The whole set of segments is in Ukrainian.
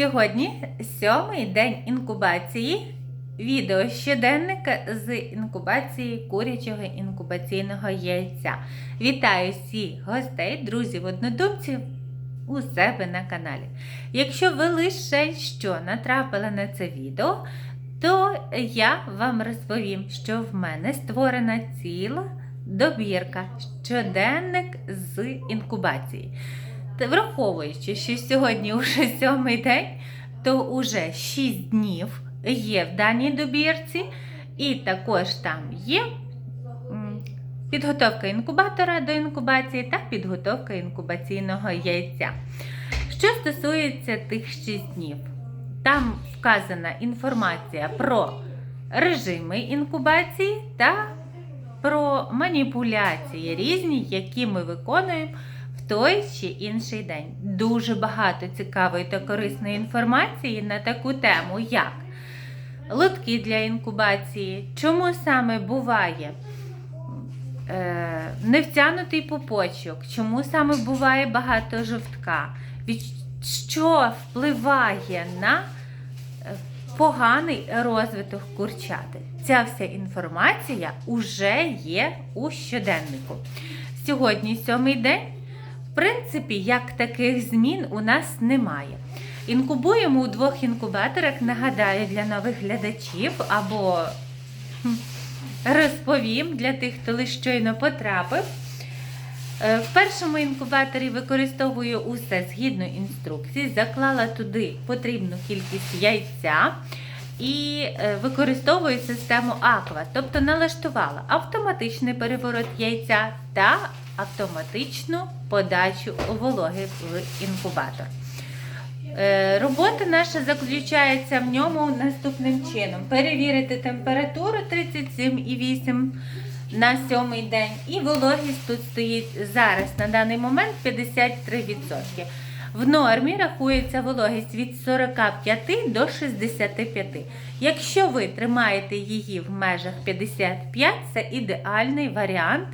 Сьогодні сьомий день інкубації. Відео щоденника з інкубації курячого інкубаційного яйця. Вітаю всіх гостей, друзів, однодумців у себе на каналі. Якщо ви лише що натрапили на це відео, то я вам розповім, що в мене створена ціла добірка щоденник з інкубації. Враховуючи, що сьогодні вже сьомий день, то уже 6 днів є в даній добірці, і також там є підготовка інкубатора до інкубації та підготовка інкубаційного яйця. Що стосується тих 6 днів, там вказана інформація про режими інкубації та про маніпуляції різні, які ми виконуємо той чи інший день. Дуже багато цікавої та корисної інформації на таку тему, як лотки для інкубації, чому саме буває е, невтянутий пупочок, чому саме буває багато жовтка, від що впливає на е, поганий розвиток курчати. Ця вся інформація уже є у щоденнику. Сьогодні сьомий день. Принципі, як таких змін у нас немає. Інкубуємо у двох інкубаторах, нагадаю, для нових глядачів або розповім для тих, хто лише щойно потрапив. Е, В першому інкубаторі використовую усе згідно інструкції, заклала туди потрібну кількість яйця і е, використовую систему Аква, тобто налаштувала автоматичний переворот яйця та автоматичну подачу вологи в інкубатор. Е, Робота наша заключається в ньому наступним чином: перевірити температуру 37,8 на сьомий день, і вологість тут стоїть зараз на даний момент 53%. В нормі рахується вологість від 45 до 65. Якщо ви тримаєте її в межах 55, це ідеальний варіант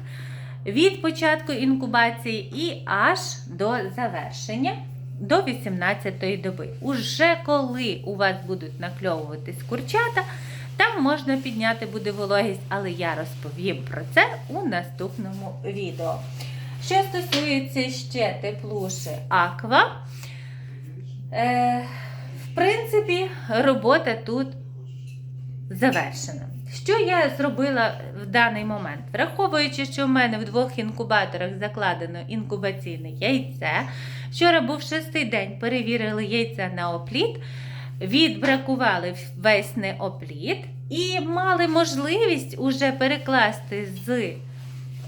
від початку інкубації і аж до завершення до 18-ї доби. Уже коли у вас будуть накльовуватись курчата, там можна підняти буде вологість, але я розповім про це у наступному відео. Що стосується ще теплуші Аква, е, в принципі, робота тут завершена. Що я зробила в даний момент? Враховуючи, що в мене в двох інкубаторах закладено інкубаційне яйце. Вчора був шестий день, перевірили яйця на опліт, відбракували весь неопліт і мали можливість уже перекласти з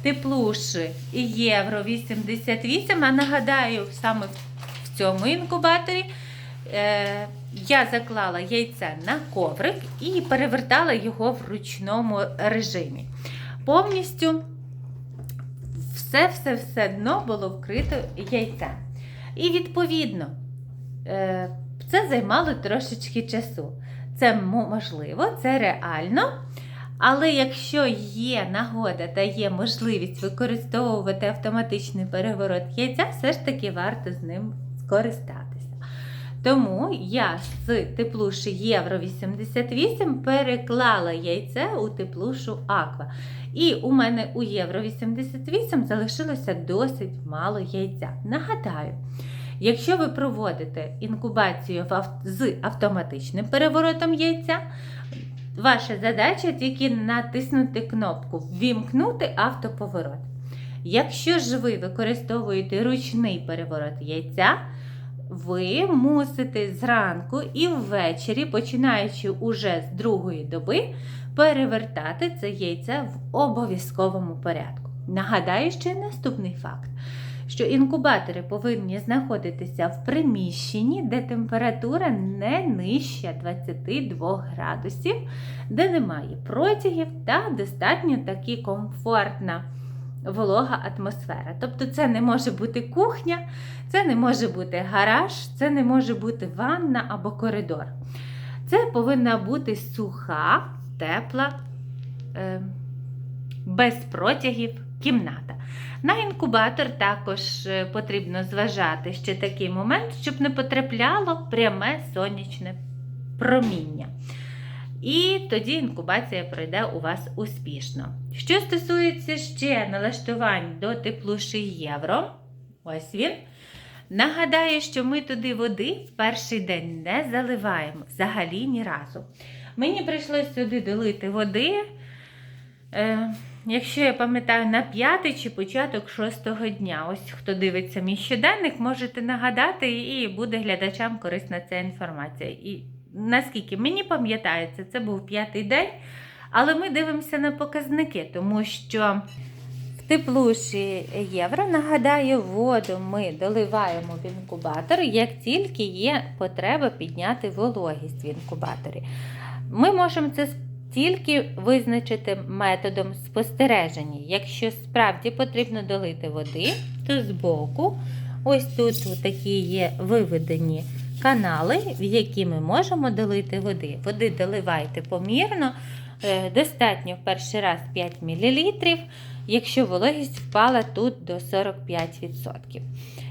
теплуші Євро 88. А нагадаю, саме в цьому інкубаторі е, я заклала яйце на коврик і перевертала його в ручному режимі. Повністю все-все-все дно було вкрито яйцем. І відповідно, е, це займало трошечки часу. Це можливо, це реально. Але якщо є нагода та є можливість використовувати автоматичний переворот яйця, все ж таки варто з ним скористатися. Тому я з теплуші Євро 88 переклала яйце у теплушу Аква. І у мене у Євро 88 залишилося досить мало яйця. Нагадаю, якщо ви проводите інкубацію з автоматичним переворотом яйця, ваша задача тільки натиснути кнопку Ввімкнути автоповорот. Якщо ж ви використовуєте ручний переворот яйця, ви мусите зранку і ввечері, починаючи уже з другої доби, перевертати це яйце в обов'язковому порядку. Нагадаю ще наступний факт, що інкубатори повинні знаходитися в приміщенні, де температура не нижча 22 градусів, де немає протягів та достатньо таки комфортна волога атмосфера. Тобто це не може бути кухня, це не може бути гараж, це не може бути ванна або коридор. Це повинна бути суха, тепла, е, без протягів кімната. На інкубатор також е, потрібно зважати ще такий момент, щоб не потрапляло пряме сонячне проміння. І тоді інкубація пройде у вас успішно. Що стосується ще налаштувань до теплуші євро, ось він. Нагадаю, що ми туди води в перший день не заливаємо взагалі ні разу. Мені прийшлося сюди долити води, е, якщо я пам'ятаю, на п'ятий чи початок шостого дня. Ось хто дивиться мій щоденник, можете нагадати, і буде глядачам корисна ця інформація. І наскільки мені пам'ятається, це був п'ятий день, але ми дивимося на показники, тому що. В теплуші євро, нагадаю, воду ми доливаємо в інкубатор, як тільки є потреба підняти вологість в інкубаторі. Ми можемо це тільки визначити методом спостереження. Якщо справді потрібно долити води, то збоку, ось тут такі є виведені канали, в які ми можемо долити води. Води доливайте помірно, е, достатньо в перший раз 5 мл якщо вологість впала тут до 45%.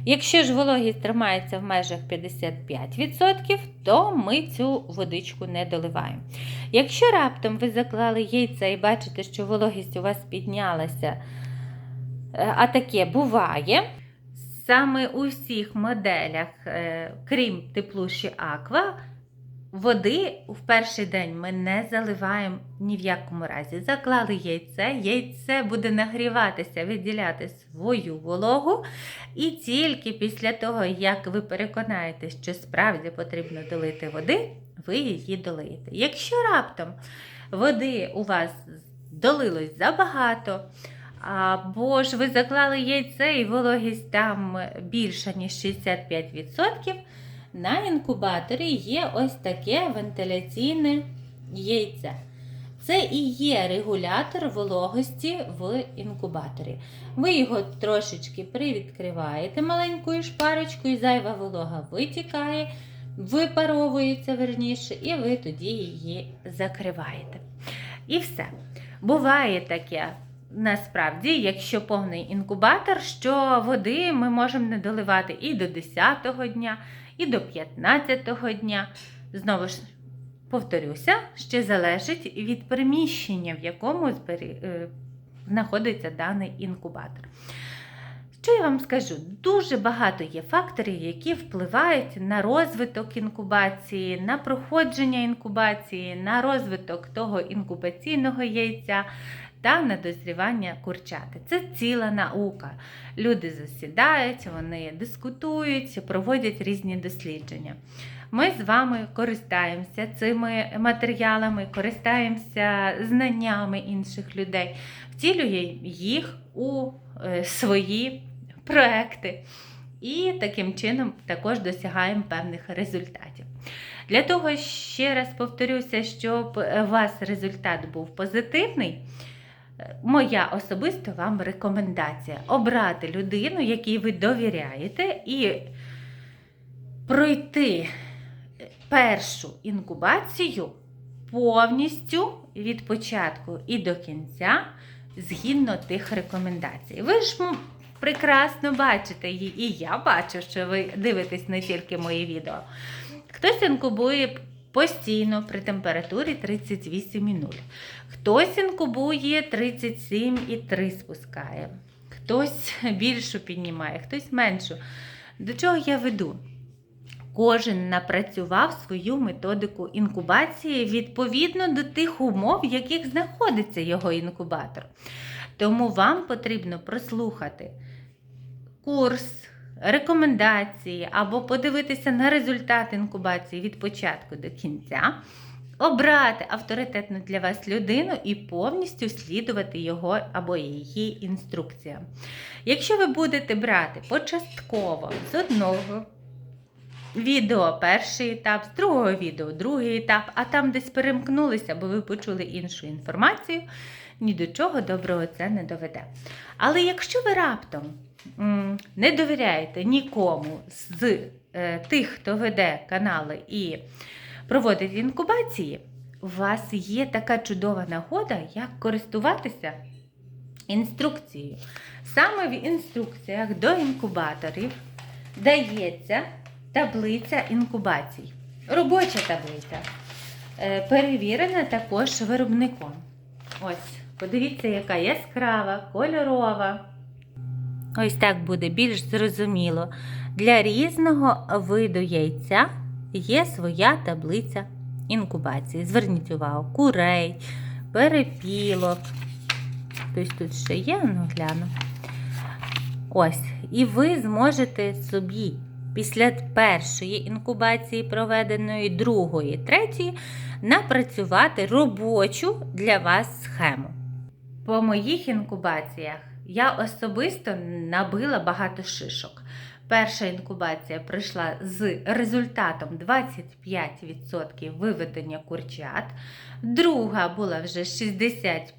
Якщо ж вологість тримається в межах 55%, то ми цю водичку не доливаємо. Якщо раптом ви заклали яйця і бачите, що вологість у вас піднялася, е, а таке буває. Саме у всіх моделях, е, крім теплуші Аква, Води в перший день ми не заливаємо ні в якому разі. Заклали яйце, яйце буде нагріватися, виділяти свою вологу. І тільки після того, як ви переконаєтесь, що справді потрібно долити води, ви її долиєте. Якщо раптом води у вас долилось забагато, або ж ви заклали яйце і вологість там більша, ніж 65%. На інкубаторі є ось таке вентиляційне яйце. Це і є регулятор вологості в інкубаторі. Ви його трошечки привідкриваєте маленькою шпарочкою, зайва волога витікає, випаровується верніше, і ви тоді її закриваєте. І все. Буває таке. Насправді, якщо повний інкубатор, що води ми можемо не доливати і до 10-го дня, і до 15-го дня. Знову ж повторюся, ще залежить від приміщення, в якому збері... знаходиться даний інкубатор. Що я вам скажу? Дуже багато є факторів, які впливають на розвиток інкубації, на проходження інкубації, на розвиток того інкубаційного яйця, та на дозрівання курчати. Це ціла наука. Люди засідають, вони дискутують, проводять різні дослідження. Ми з вами користаємося цими матеріалами, користаємося знаннями інших людей, втілюємо їх у е, свої проекти. І таким чином також досягаємо певних результатів. Для того, ще раз повторюся, щоб у вас результат був позитивний. Моя особиста вам рекомендація обрати людину, якій ви довіряєте, і пройти першу інкубацію повністю від початку і до кінця згідно тих рекомендацій. Ви ж прекрасно бачите її, і я бачу, що ви дивитесь не тільки мої відео. Хтось інкубує постійно при температурі 38,0. Хтось інкубує 37,3 спускає, хтось більшу піднімає, хтось меншу. До чого я веду? Кожен напрацював свою методику інкубації відповідно до тих умов, в яких знаходиться його інкубатор. Тому вам потрібно прослухати курс рекомендації або подивитися на результат інкубації від початку до кінця, обрати авторитетну для вас людину і повністю слідувати його або її інструкціям. Якщо ви будете брати початково з одного відео перший етап, з другого відео другий етап, а там десь перемкнулися, бо ви почули іншу інформацію, ні до чого доброго це не доведе. Але якщо ви раптом не довіряєте нікому з е, тих, хто веде канали і проводить інкубації, у вас є така чудова нагода, як користуватися інструкцією. Саме в інструкціях до інкубаторів дається таблиця інкубацій. Робоча таблиця. Е, Перевірена також виробником. Ось, подивіться, яка яскрава, кольорова. Ось так буде більш зрозуміло. Для різного виду яйця є своя таблиця інкубації. Зверніть увагу, курей, перепілок. Тобто тут ще є, ну гляну. Ось. І ви зможете собі після першої інкубації, проведеної, другої, третьої, напрацювати робочу для вас схему. По моїх інкубаціях я особисто набила багато шишок. Перша інкубація пройшла з результатом 25% виведення курчат, друга була вже 65%.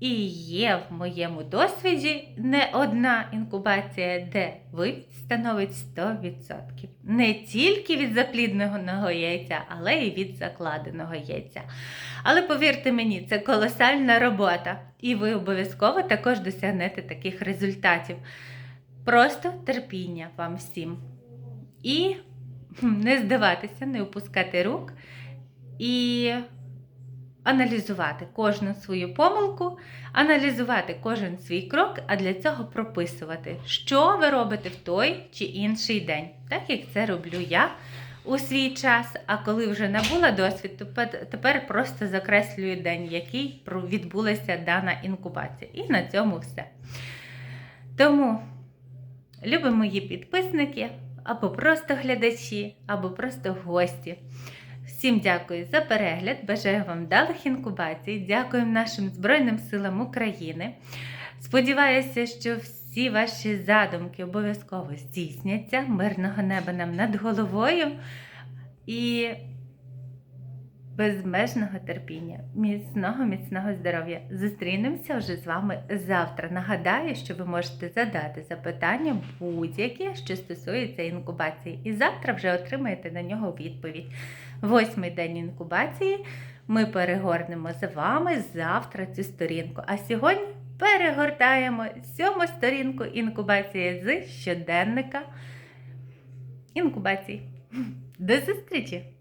І є в моєму досвіді не одна інкубація, де вивід становить 100%. Не тільки від заплідненого яйця, але й від закладеного яйця. Але повірте мені, це колосальна робота, і ви обов'язково також досягнете таких результатів. Просто терпіння вам всім. І не здаватися, не опускати рук і аналізувати кожну свою помилку, аналізувати кожен свій крок, а для цього прописувати, що ви робите в той чи інший день, так як це роблю я у свій час. А коли вже набула досвід, то тепер просто закреслюю день, який відбулася дана інкубація. І на цьому все. Тому, любі мої підписники, або просто глядачі, або просто гості. Всім дякую за перегляд. Бажаю вам вдалих інкубацій. Дякую нашим Збройним силам України. Сподіваюся, що всі ваші задумки обов'язково здійсняться. Мирного неба нам над головою і безмежного терпіння, міцного, міцного здоров'я. Зустрінемося вже з вами завтра. Нагадаю, що ви можете задати запитання будь-які, що стосується інкубації, і завтра вже отримаєте на нього відповідь. Восьмий день інкубації. Ми перегорнемо з вами завтра цю сторінку. А сьогодні перегортаємо сьому сторінку інкубації з щоденника інкубації. До зустрічі!